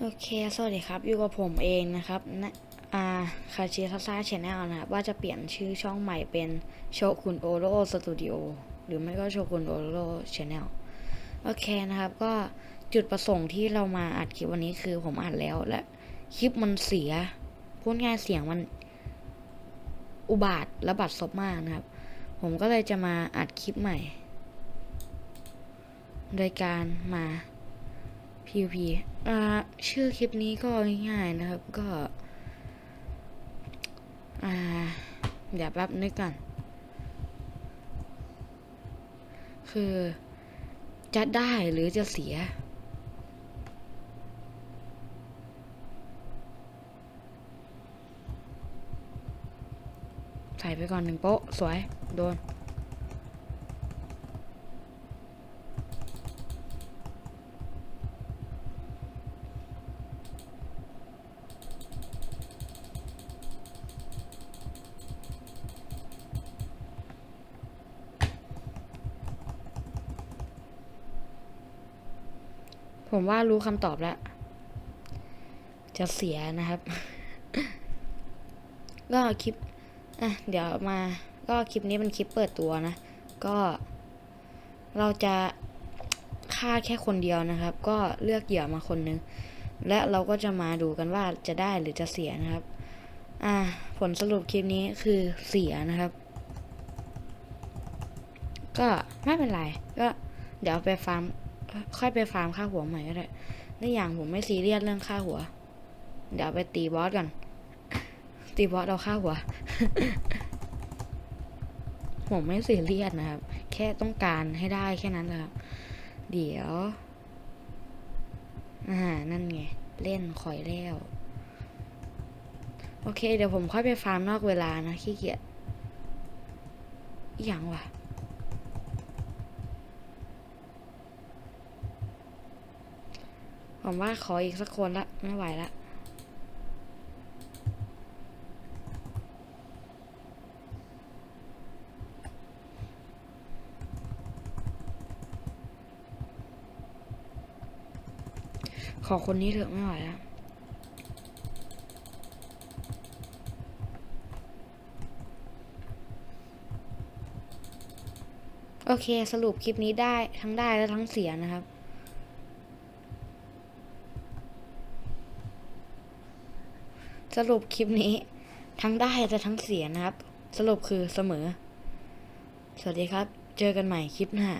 โอเค สวัสดีครับ อยู่กับผมเองนะครับนะอ่าคาชิคาซาชแนลนะครับ ว่าจะเปลี่ยนชื่อช่องใหม่เป็นโชคุนโอโรสตูดิโอหรือไม่ก็โชคุนโอโรชแนลโอเคนะครับ ก็จุดประสงค์ที่เรามาอัดคลิปวันนี้คือผมอัดแล้วและคลิปมันเสีย พูดง่ายเสียงมันอุบาทและบัดซบมากนะครับ ผมก็เลยจะมาอัดคลิปใหม่ โดยการมา PVP อ่าชื่อคลิปนี้ก็ง่ายๆนะครับก็ อ่าเดี๋ยวแป๊บนึกก่อน คือจะได้หรือจะเสีย ใส่ไปก่อนหนึ่งโป๊ะ สวย โดน ผมว่ารู้คำตอบแล้ว จะเสียนะครับ ก็คลิปอะเดี๋ยวมา ก็คลิปนี้เป็นคลิปเปิดตัวนะ ก็เราจะฆ่าแค่คนเดียวนะครับ ก็เลือกเหยื่อมาคนนึง และเราก็จะมาดูกันว่าจะได้หรือจะเสียนะครับ อ่า ผลสรุปคลิปนี้คือเสียนะครับ ก็ไม่เป็นไร ก็เดี๋ยวไปฟาร์ม ค่อยไปฟาร์มค่าหัวใหม่ก็ได้และอย่างผมไม่ซีเรียสเรื่องค่าหัว เดี๋ยวไปตีบอสก่อนตีบอสเอาค่าหัว ผมไม่ซีเรียสนะครับ แค่ต้องการให้ได้แค่นั้นแหละครับ เดี๋ยว อ่า นั่นไง เล่นคอยแล้ว โอเค เดี๋ยวผมค่อยไปฟาร์มนอกเวลานะขี้เกียจอย่างวะ ผมว่าขออีกสักคนละ ไม่ไหวละขอคนนี้เถอะไม่ไหวแล้วโอเคสรุปคลิปนี้ได้ทั้งได้และทั้งเสียนะครับ สรุปคลิปนี้ ทั้งได้และทั้งเสียนะครับ สรุปคือเสมอ สวัสดีครับ เจอกันใหม่คลิปหน้า